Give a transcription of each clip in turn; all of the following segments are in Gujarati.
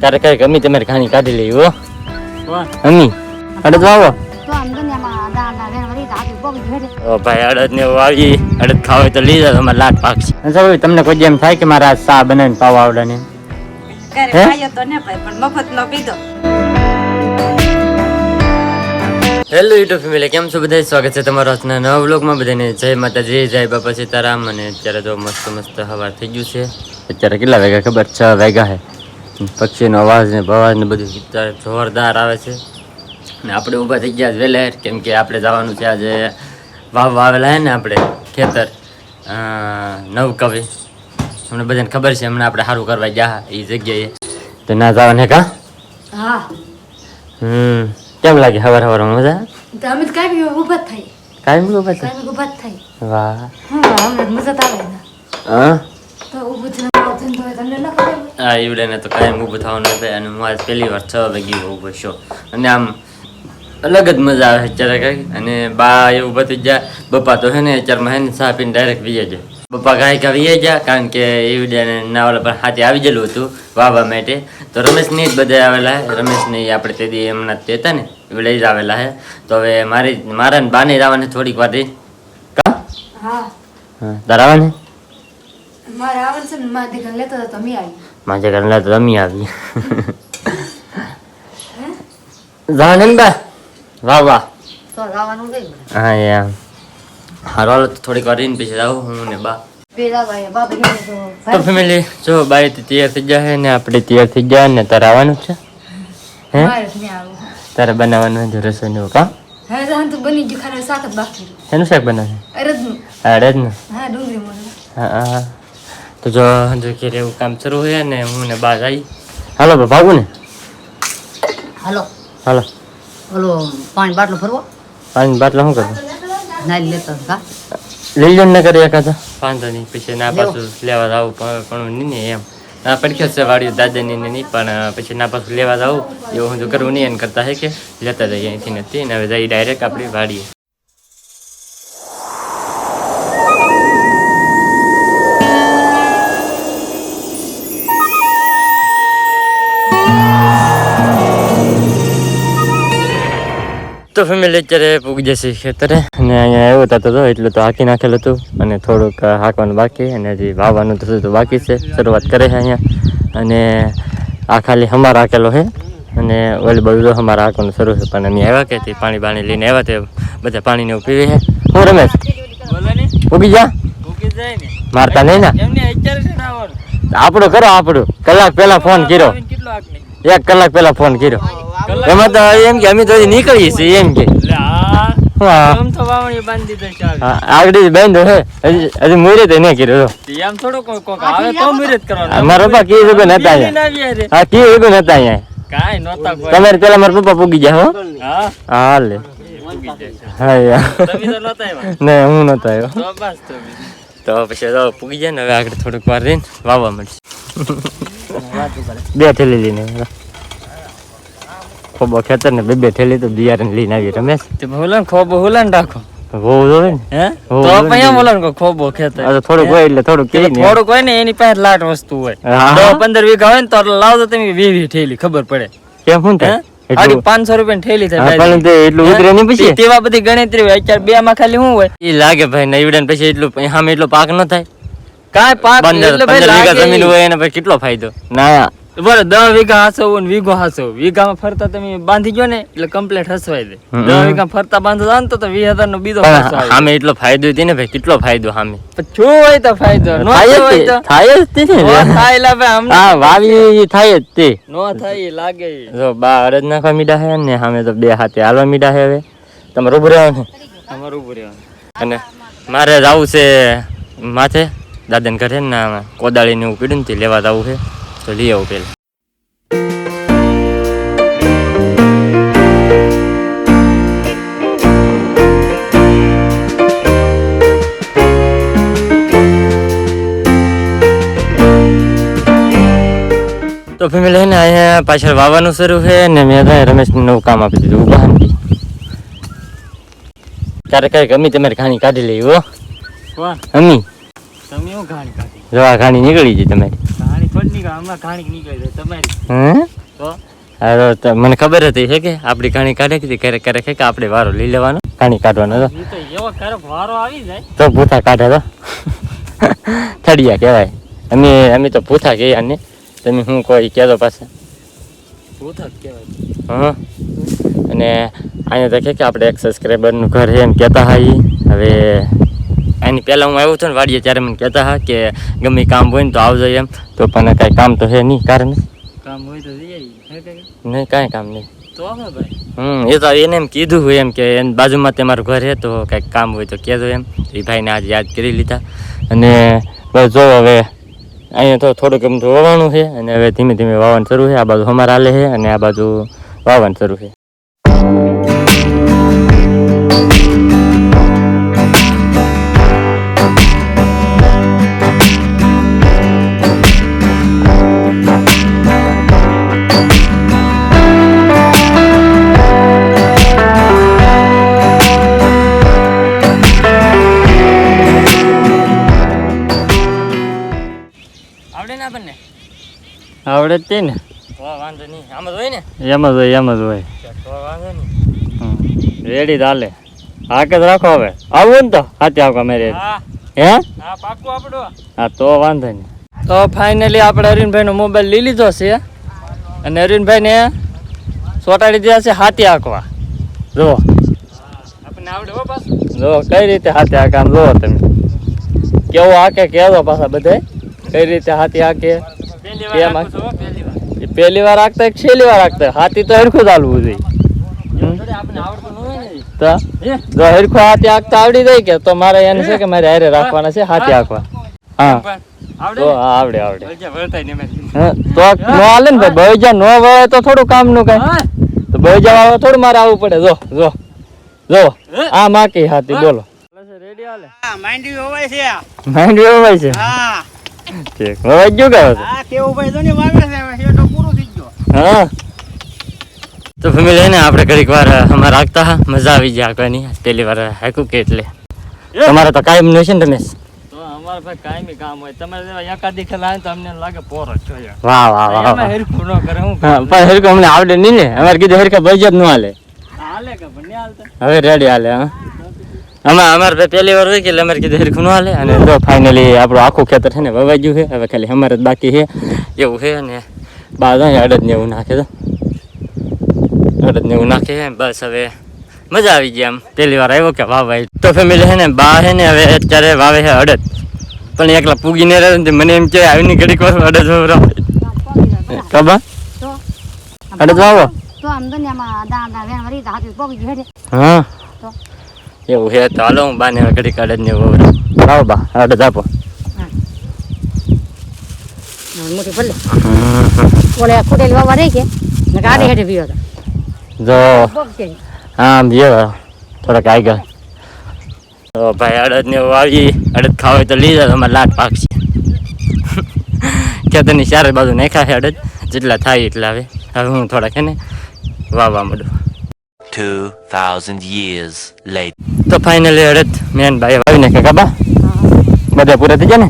ત્યારે કઈ ગમી તમારે ખાણી કાઢી લઈ હો. અમી અડદ વાવો? ભાઈ અડદ ને વાવી. અડદ ખાવ હોય તો લઈ જાઓ તમારે લાટ પાક છે. તમને કોઈ એમ થાય કે મારા સા બનાવીને પાવા આવડે ને ક્યારે હે? ખાયો તો ને ભાઈ પણ મફત નો પીધો હેલો યુટ્યુબ ફેમિલી કેમ છો બધા સ્વાગત છે તમારો આજના નવા વ્લોગમાં બધાને. જય માતાજી જય બાપા સીતારામ. અને અત્યારે તો મસ્ત મસ્ત હવા થઈ ગયું છે. અત્યારે કેટલા વાગ્યા ખબર? છ વાગ્યા છે પક્ષીનો અવાજ ને બવાજ ને બધું જોરદાર આવે છે. અને આપણે ઊભા થઈ ગયા વહેલા. કેમ કે આપણે જવાનું છે આજે વાવ વાવેલા હે ને આપણે ખેતર. નવકવિ અમને બધાને ખબર છે હમણાં આપણે સારું કરવા ગયા એ જગ્યાએ. તો ના જવાને કા? હા. હમ. કેમ લાગે? હવાર હવાર મજા તો અમે તો કાંઈ ઊભા થઈ કાંઈ ઊભા થઈ વાહ. હા અમને મજા તો આવે ને. હા? તો ઊભું જ આવો આવતું તો તમને ન ખબર? આ ઈવડેને તો કાયમ ઊભું થવાનું નથી અને હું આજ પહેલી વાર છ વાગે ઊભો છો. અને આમ અલગ જ મજા આવે અત્યારે કઈ. અને બા એવું બધું જાય. બપ્પા તો હે ને અત્યારમાં હે ને પીને ડાયરેક્ટ વીએ જાય બપ્પા ગાય કા વીએ ગયા કારણ કે ઈવડેને ના પર પણ હાથે આવી ગયેલું હતું વાવા માટે. તો રમેશની જ બધા આવેલા હે. રમેશને આપણે તે દી હમણાં તે હતા ને. ઈવડે જ આવેલા હે. તો હવે મારી મારા ને બાને જવાને થોડીક વાર રહી કા? હા. તારા આવવાને? મારે આવન છે મારા લેતો તો અમે આવી માજે ઘરના તો રમી આવી બા વાહ વાહ તો આવવાનું ગઈ હા યાર હારો થોડીક વાર રહીને પછી આવું હું ને બા તો ફેમિલી જો તો તૈયાર થઈ જાય ને આપણે તૈયાર થઈ ગયા ને તારે આવવાનું છે હે તારે બનાવવાનું છે રસોઈ નું ખાલી શાક બનાવે અરદનું અરે ને હા ડુંગળી હા હા તો જો જો ઘેર એવું કામ શરૂ હોય ને હું ને બા જઈ હાલો બા ભાગું ને. હાલો. હાલો. ઓલો પાણી બાટલો ભરવો? પાણી બાટલો શું કરું નાઈ લેતો કા લઈ લો ને કરી એકાદા વાંધો નહીં પછી ના પાછું લેવા જાવું પણ પણ નહીં ને એમ. ના પડખ્યો છે વાડી દાદાની ને નહીં પણ પછી ના પાછું લેવા જાવું. એવું હું તો કરવું નહીં એમ કરતા હે કે લેતા જઈએ અહીંથી નથી ને હવે જઈ ડાયરેક્ટ આપણી વાડીએ. તો ફેમિલી અત્યારે પૂગી જશે ખેતરે. અને અહીંયા આવ્યો થતું તો એટલું તો હાકી નાખેલું હતું. અને થોડુંક હાંકવાનું બાકી અને હજી વાવવાનું થતું તો બાકી છે. શરૂઆત કરે છે અહીંયા. અને આ ખાલી હમાર રાખેલો છે. અને ઓલી બધું તો હમાર હાંકવાનું શરૂ છે. પણ અમે આવ્યા કે પાણી પાણી લઈને આવ્યા તે બધા પાણીને એવું પીવે છે. હું રમેશ ઉગી જા જાય મારતા નહીં ને? આપણું કરો આપણું. કલાક પહેલા ફોન કર્યો. એક કલાક પહેલા ફોન કર્યો. એમાં તો એમ કે અમે તો હજી નીકળીએ છીએ એમ કે. એટલે આ હા. આમ તો વાવણી બાંધી દે ચાલ. હા, આગળ બાંધો હે. હજી હજી મુરે તો નહીં કર્યો એમ થોડો કોઈ કોક આવે તો મારા પપ્પા કી રૂપે નતા અહીંયા? હા કી રૂપે નતા અહીંયા? તમારે પેલા મારા પપ્પા પૂગી જાય હો. હા? હા લે હા યાર તમે તો નહોતા આવ્યા? ને હું નતો આવ્યો. તો પછી તો પૂગી જાય ને હવે આગળ થોડુંક વાર રહીને વાવવા મળશે. બે થેલી લઈને. ખોબો ખેતર ને બે બે ઠેલી તો બિયારણ લઈને આવી રમેશ? તે ભૂલન ખોબો હુલન રાખો. હોવું જોઈએ ને? હે? તો. હુલન કો ખોબો ખેતર. અરે થોડું કોઈ એટલે થોડું કે ને. થોડુંક હોય ને એની પાસે લાટ વસ્તુ હોય. હા. દસ પંદર વીઘા હોય ને તો લાવ તો તમે વી વી ઠેલી ખબર પડે. કેમ હું? થાય આડી પાંચસો રૂપિયા ઠેલી થાય તે એટલું ઉતરે નહીં પછી? તેવા બધી ગણતરી હોય અત્યારે બે માં ખાલી શું હોય? એ લાગે ભાઈ નઈવડે ને પછી એટલું સામે એટલો પાક ન થાય. કાંઈ પાક એટલે ભાઈ જમીન હોય એને પછી કેટલો ફાયદો? ના બરાબર દસ વીઘા હાસો ને વીઘો હાસવો. વીઘામાં ફરતા તમે બાંધી ગયો ને એટલે કમ્પ્લેટ હસવાઈ દે. દસ વીઘા ફરતા બાંધો જાવ ને તો વીસ હજાર નો બીજો સામે એટલો ફાયદો હતી ને ભાઈ? કેટલો ફાયદો સામે. શું હોય તો ફાયદો? નો હોય તો થાય જ તે ને. થાય લા ભાઈ અમને હા વાવી થાય જ તે. નો થાય લાગે. જો બા અરજ નાખવા મીડા હે ને સામે તો બે હાથે હાલવા મીડા હે હવે. તમારે ઉભું ને અમારે ઉભું રહેવાનું. અને મારે જવું છે માથે. દાદન ઘરે ને આમાં કોદાળીને એવું પીડું ને લેવા જવું છે. તો લઈ આવું પેલા તો ફેમિલી ને અહીંયા પાછળ વાવવાનું શરૂ છે ને મેં તો રમેશને નવું કામ આપી દીધું હતી ત્યારે કઈ ગમી તમારે ઘાણી કાઢી લેવી હો. અમી તમે શું ઘાણી કાઢી? જો આ ખાણી નીકળી ગઈ તમારી. તો? તો મને ખબર હતી છે કે આપણી ઘાણી કાઢે કે ક્યારેક ક્યારેક કે આપણે વારો લઈ લેવાનો? ઘાણી કાઢવાનો તો. વારો આવી જાય. તો ભૂથા કાઢે તો. થડિયા કહેવાય. અમે અમે તો ભૂથા કહીએ ને તમે હું કોઈ કહેતો પાસે કહેવાય. હા? અને અહીંયા તો કે કે આપણે એક સબસ્ક્રાઈબરનું ઘર છે એમ કહેતા હા હવે એની પહેલાં હું આવ્યો હતો ને વાડીએ ત્યારે મને કહેતા હા કે ગમે કામ હોય ને તો આવજો એમ. તો પણ કાંઈ કામ તો છે નહીં કારણ? કામ હોય તો હે નહીં કાંઈ કામ નહીં. તો ભાઈ. હમ એ તો એને એમ કીધું હોય એમ કે એની બાજુમાં તમારું ઘર છે તો કાંઈક કામ હોય તો કહેજો એમ. એ ભાઈને આજે યાદ કરી લીધા. અને બસ જો હવે અહીંયા તો થોડુંક એમ તો વાવવાનું છે અને હવે ધીમે ધીમે વાવવાનું શરૂ છે. આ બાજુ અમારા હાલે છે અને આ બાજુ વાવવાનું શરૂ છે. આવડે ને આપણને? આવડે જ તે ને. વાંધો નહીં. આમ જ હોય ને? એમ જ હોય એમ જ હોય. તો વાંધો નહીં. રેડી ચાલે. હાકે જ રાખો હવે. આવું ને તો હાથે આવો અમે રેડી હે? હા પાકું આપડો. હા તો વાંધો નહીં. તો ફાઇનલી આપણે અરવિંદભાઈનો મોબાઈલ લઈ લીધો છે. અને અરવિંદભાઈને ચોટાડી દીધા છે હાથી આંકવા જુઓ આપણને આવડે હો પાછું. જુઓ કઈ રીતે હાથે આંકે આમ જુઓ તમે. કેવું આંકે કેવો પાછા બધે? કઈ રીતે હાથી હાકે? પહેલી વાર આપું છું વાર. એ પહેલી વાર આંકતા કે છેલ્લી વાર આંકતા હાથી તો હરખું ચાલવું જોઈએ? જો હરખું હાથી આવડી જાય કે? તો મારે એને છે કે મારે હારે રાખવાના છે હાથી આંકવા હા. તો આવડે આવડે. ને એમાંથી. હા, તો નો હાલે ને ભાઈ? બળજા નો વળે તો થોડું કામનું કઈ તો બળજા વાળો થોડું મારે આવવું પડે. જો જો જો. આ માકી હાથી બોલો. રેડી હાલે. છે. ઠીક. વવાઈ ગયું. કે હા. તો ફેમિલી ને આપણે ઘડીક વાર અમારે રાખતા હા. મજા આવી જાય કોઈ નહીં પહેલી વાર હાકું કે એટલે. તમારે તો કાયમ નહીં છે ને રમેશ અમારે ભાઈ કાયમી કામ હોય. તમારે એકાદી ખેલા આવે તો અમને લાગે પોરો જ વાહ વાહ વાહ ન કરે હું પણ હરકું અમને આવડે નહીં ને. અમારે કીધું હરકા બજેટ ન હાલે. હાલે કે પણ હાલતા હવે રેડી હાલે હા. આમાં અમારે ભાઈ પહેલી વાર હોય કે અમારે કીધું હરખું ન હાલે. અને જો ફાઇનલી આપણું આખું ખેતર છે ને વવાઈ ગયું છે. હવે ખાલી અમારે જ બાકી છે. એવું છે અને બાદ અડદ ને એવું નાખે તો અડદ ને એવું નાખે છે. બસ હવે મજા આવી ગઈ આમ. પહેલી વાર આવ્યો કે વાહ ભાઈ તો ફેમિલી છે ને બા છે ને હવે અત્યારે વાવે છે અડદ. પણ એકલા પૂગીને રહે ને મને એમ કે આવીને ઘડીક વાર અડદ વાવરો કબા અડદ વાવો? તો આમ દુનિયામાં દા દા વેણ વરી તો પોગી ગઈ હા. તો એવું છે તો હાલો હું બાને ઘડી ઘડીક અડદ ને એવું લાવો બા અડદ આપો. મોટી ભલે. ઓલે ખોટેલી વાવા રહી કે? ગાડી હેઠે પીયો જો. હા બે થોડાક આગળ. તો ભાઈ અડદ ને વાવી અડદ ખાવા હોય તો લઈ જાઓ તમારે લાટ પાકશે ખેતરની ચારે બાજુ નાખ્યા છે અડદ. જેટલા થાય એટલા હવે હવે હું થોડાક એને વાવવા માંડું. 2,000 years later. તો ફાઇનલી અડદ મેન ભાઈ આવીને કે કાબા બધા પૂરા થઈ ગયા ને?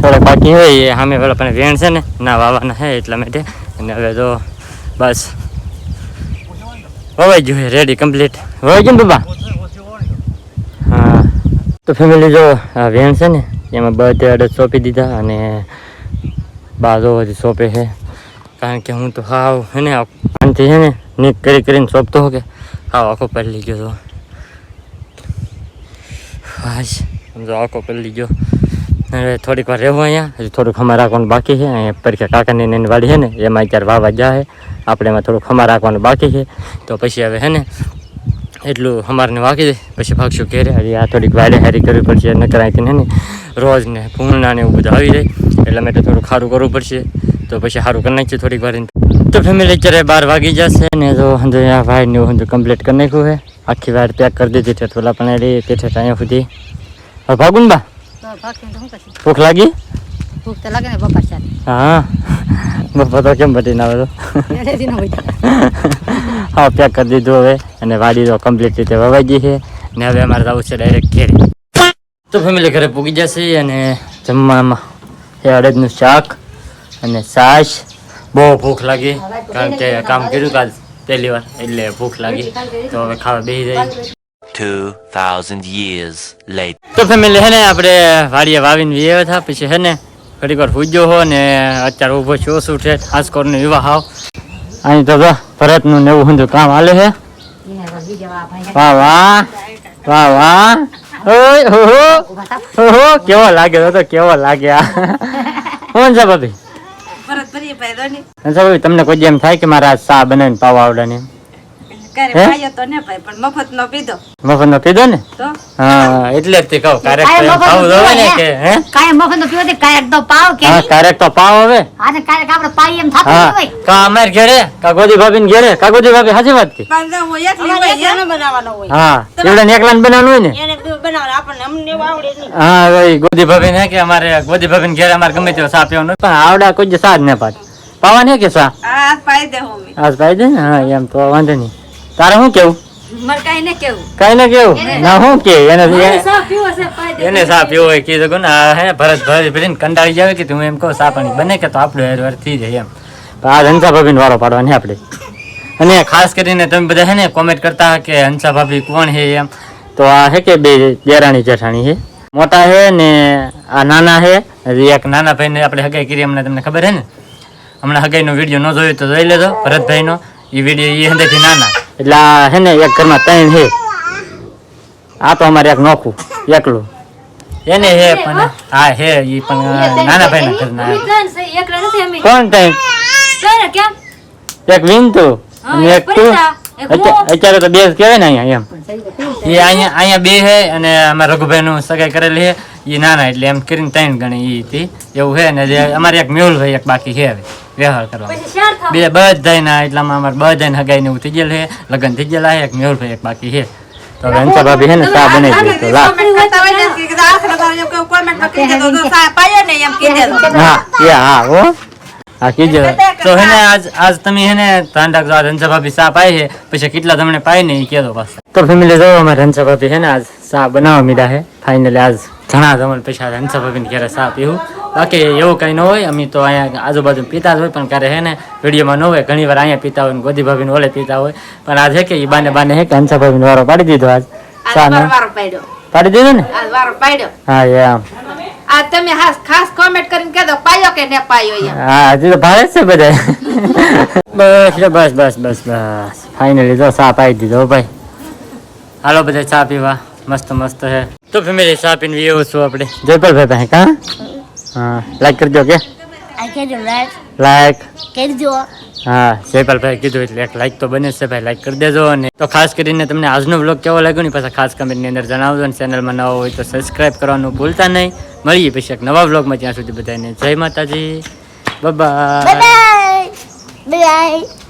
થોડાક બાકી હોય સામે પેલા પણ વેણ છે ને ના વાવાના છે એટલા માટે. અને હવે તો બસ. વવાઈ ગયું રેડી કમ્પ્લીટ વવાઈ ગયું બાબા? હા. તો ફેમિલી જો આ વેણ છે ને એમાં બધે અડદ સોંપી દીધા અને બાજો હજી સોંપે છે. કારણ કે હું તો હાવ હે ને આનથી છે ને નીક કરી કરીને સોંપતો હો કે હાવ આખો પલળી ગયો તો હાશ સમજો આખો પલળી ગયો હવે થોડીક વાર રહેવું અહીંયા હજી થોડુંક ખમા રાખવાનું બાકી છે અહીંયા પરીક્ષા કાકાની ને એની વાડી છે ને એમાં અત્યારે વાવા જાય આપણે એમાં થોડુંક ખમા રાખવાનું બાકી છે તો પછી હવે હે ને એટલું અમારને વાગી દે પછી ભાગશું ઘેરે. હજી આ થોડીક વાડે હારી કરવી પડશે નકર અહીંથી હે ને. રોજ ને પૂર્ણા ને એવું બધું આવી જાય, એટલા માટે થોડું ખારું કરવું પડશે. તો પછી સારું કરી નાખીએ થોડીક વાર તો ફેમિલી અત્યારે બાર વાગી જશે ને તો હંધુ આ વાડ ને એવું હંધુ કમ્પ્લીટ કરી નાખ્યું છે. આખી વાયર પેક કરી દીધી છે થોડા પણ એડી પેઠે અહીંયા સુધી. હવે ભાગું બા? તો તો ભૂખ લાગી? ભૂખ તો લાગે ને બપા હા. બપા તો કેમ બધી ના આવે તો? હા પેક કરી દીધું હવે અને વાડી તો કમ્પ્લીટ રીતે વવાઈ ગઈ છે. ને હવે અમારે જવું છે ડાયરેક્ટ ઘેરે. તો ફેમિલી ઘરે પૂગી જશે અને જમવામાં એ અડદનું શાક અને છાશ બહુ ભૂખ લાગી. કારણ કે કામ કર્યું કાલ પહેલી વાર એટલે ભૂખ લાગી. તો હવે ખાવા બેસી જાય 2,000 years later. તો ફેમિલી હે ને આપણે વાડીએ વાવીને વિયેવા હતા. પછી હે ને ઘડીક વાર પૂજ્યો હો ને અત્યારે ઊભો છું શું છે ખાસ કરીને વિવાહ આવ. અહીં તો ભરતનું ને એવું બધું કામ હાલે છે વાહ વાહ વાહ વાહ. ઓય હો હો. ઓહો કેવો લાગે તો તો કેવો લાગે આ કોણ છે ભાભી? પાય ને. અંસા તમને કોઈ જેમ થાય કે મારા સા બનાવીને પાવ આવડે ને એમ? પાયો તો ને પાય પણ મફત નો પીધો. મફતનો પીધો ને? હા એટલે જ તે કહું ક્યારેક તો કાંઈ એમ ખાવું મફતનું જોવે ને કે હે? કાંઈ મફત નો પીવો તે કાંઈક તો પાવ કે હા ક્યારેક તો પાવ હવે. હા ને કાંઈક આપણે પાઈ એમ થતું હોય. કા અમાર ઘેરે કા ગોદી ભાભી ઘેરે કા ગોદી ભાભી સાચી વાત કે? પાંદા એકલી હોય એને બનાવવાનો હોય. હા એવડે ને એકલા બનાવવાનું હોય ને? એને બનાવવાનો આપણને અમને એવું આવડે નહીં. હા ભાઈ ગોદી ભાભી ને કે અમારે ગોદી ભાભી ઘેરે અમારે ગમે તેવો સા પીવાનો પણ આવડા કોઈ સા જ ન પાડ પાવા ને કે સા? આ હાથ પાઈ દે હું મેં. આજ પાઈ દે હા એમ તો વાંધો નહીં. તારે શું કેવું? મારે કાંઈ ને કેવું. કઈ ને કેવું? ના શું કે? એને એને- સા પીવો છે પાઈ દે. એને સા પીવો હોય કીધું કે ના હે ભરત ભરત ભરીને કંટાળી જાવે કે તું એમ કહો સા પાણી બને કે તો આપણું હેર વાર થઈ જાય એમ. આ હંસા ભાભી વારો પાડવાની આપણે. અને ખાસ કરીને તમે બધા હે ને કોમેન્ટ કરતા કે હંસા ભાભી કોણ હે એમ. તો આ હે કે બે દેરાણી જેઠાણી છે મોટા છે ને આ નાના છે એક નાના ભાઈને આપણે હગાઈ કરી હમણાં તમને ખબર હે ને? હમણાં હગાઈનો વીડિયો ન જોયો તો જોઈ લેજો ભરતભાઈનો. એ વીડિયો એ હંદેથી નાના. એટલે આ હે ને એક ઘરમાં ત્રણ છે આ તો અમારે એક નોખું એકલું. એને હે પણ હા? હે એ પણ નાના ભાઈ ના ઘરના. કોણ ટાઈમ એક વિનતું હા, અને એક તું. હું. અત્યારે તો બે કહેવાય ને અહીંયા એમ. એ અહીંયા અહીંયા બે હે અને અમારા રઘુભાઈ નું સગાઈ કરેલી હે એ નાના એટલે એમ કરીને ત્રણ ગણી ઈ હતી. એવું હે ને જે અમારે એક મેહુલભાઈ એક બાકી છે હવે વ્યવહાર કરવા. પછી ચાર થાવ? બે બધાયના એટલામાં અમારે બધાને હગાઈ ને એવું થઈ ગયેલું છે. લગ્ન થઈ ગયેલા હે એક મેહુલભાઈ એક બાકી છે. તો ભાભી છે ને ચા બનાવી દે તો લા. કોમેન્ટ કરતા હોય ને કે કીધું આખરે તો એમ કહું કોમેન્ટમાં કહી દેજો તો સા પાયો ને એમ કહી દેજો હા એ હા હો. હા કીજો. તો હેને આજ આજ તમે હેને ધ્યાન રાખજો આજ હંસા ભાભી પાય છે પછી કેટલા તમને પાય ને એ કહેજો તો ફેમિલી જો અમે રંજા ભાભી હેને આજ સાપ બનાવવા મીડા હે. ફાઇનલી આજ ઘણા જમણ પૈસા રંજા ભાભીને ઘરે ચા પીવું. બાકી એવું કંઈ ન હોય અમે તો અહીંયા આજુબાજુ પીતા જ હોય પણ ક્યારે હે ને વિડીયોમાં ન હોય. ઘણી વાર અહીંયા પીતા હોય ગોધી ગોદી ભાભીને ઓલે પીતા હોય. પણ આજ હે કે એ બાને બાને હે કે હંસા ભાભીને વારો પાડી દીધો આજ. પાડી દીધો ને? આજ વારો પાડ્યો. હા એમ. આ તમે ખાસ ખાસ કોમેન્ટ કરીને કહેજો પાયો કે ને પાયો એમ. હા હજી તો ભારે જ છે બધા. બસ લે, બસ બસ બસ બસ. ફાઇનલી જો ચા પાઈ દીધો ભાઈ. હાલો બધા ચા પીવા. મસ્ત મસ્ત છે. તો ફેમિલી ચા પીને એવું છું આપણે. જયપાલભાઈ પાસે કા? હા લાઈક કરજો કે? આ કેજો લાઈક લાઈક કરજો હા, જયપાલભાઈ કીધું એટલે એક લાઈક તો બને છે ભાઈ લાઈક કરી દેજો અને તો ખાસ કરીને તમને આજનો બ્લોગ કેવો લાગ્યો ને પાછા ખાસ કમેન્ટની અંદર જણાવજો અને ચેનલમાં નવો હોય તો સબસ્ક્રાઈબ કરવાનું ભૂલતા નહીં. મળીએ પછી એક નવા બ્લોગમાં ત્યાં સુધી બધાને જય માતાજી. Bye bye